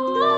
Oh.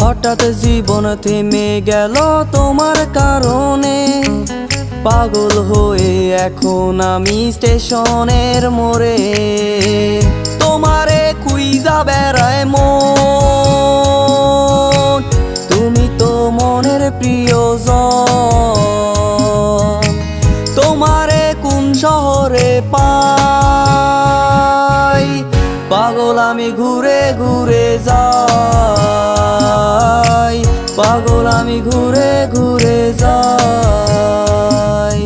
হঠাৎ জীবন থেমে গেল তোমার কারণে। পাগল হয়ে এখন আমি স্টেশনের মোড়ে। তোমারে কুইজা বেড়ায় মন। তুমি তো মনের প্রিয়জন। তোমারে কোন শহরে পাই? পাগল আমি ঘুরে ঘুরে যাই। পাগল আমি ঘুরে ঘুরে যাই।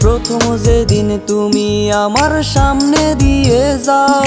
প্রথম যেদিন তুমি আমার সামনে দিয়ে যাও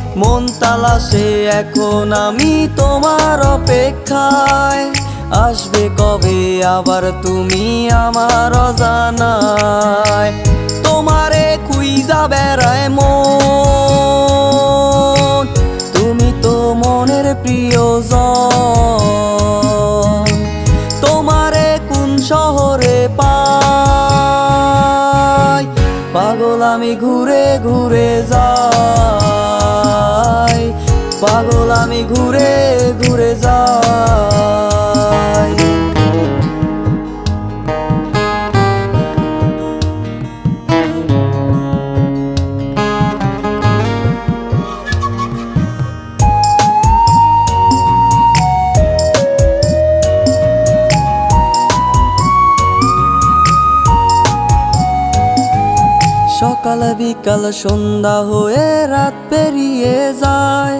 মন তালাশে, এখন আমি তোমার অপেক্ষায়। আসবে কবে আবার তুমি আমার অজানায়? তোমারে কুইজা বেড়ায় মন। তুমি তো মনের প্রিয়জন। তোমারে কোন শহরে পাগল আমি ঘুরে ঘুরে যাই। পাগল আমি ঘুরে ঘুরে যাই। সকাল বিকাল সন্ধ্যা হয়ে রাত পেরিয়ে যায়।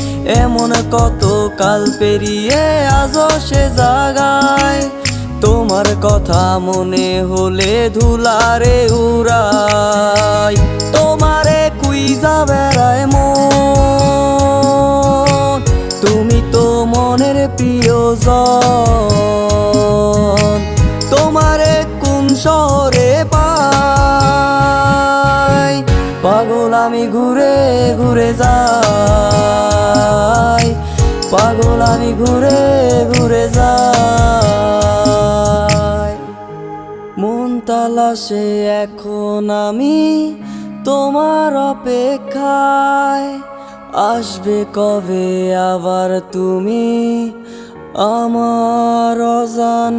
এমন কত কাল পেরিয়ে আজ সে জাগায়। তোমার কথা মনে হলে ধুলারে উড়াই। তোমারে কুইজা বেড়ায় মন। তুমি তো মনের প্রিয়জন। তোমারে কোন শহরে পাগল আমি ঘুরে ঘুরে যাই। পাগল আমি ঘুরে ঘুরে যাই। মন তালাশে এখন আমি তোমার অপেক্ষায়। আসবে কবে আবার তুমি আমার অজানায়?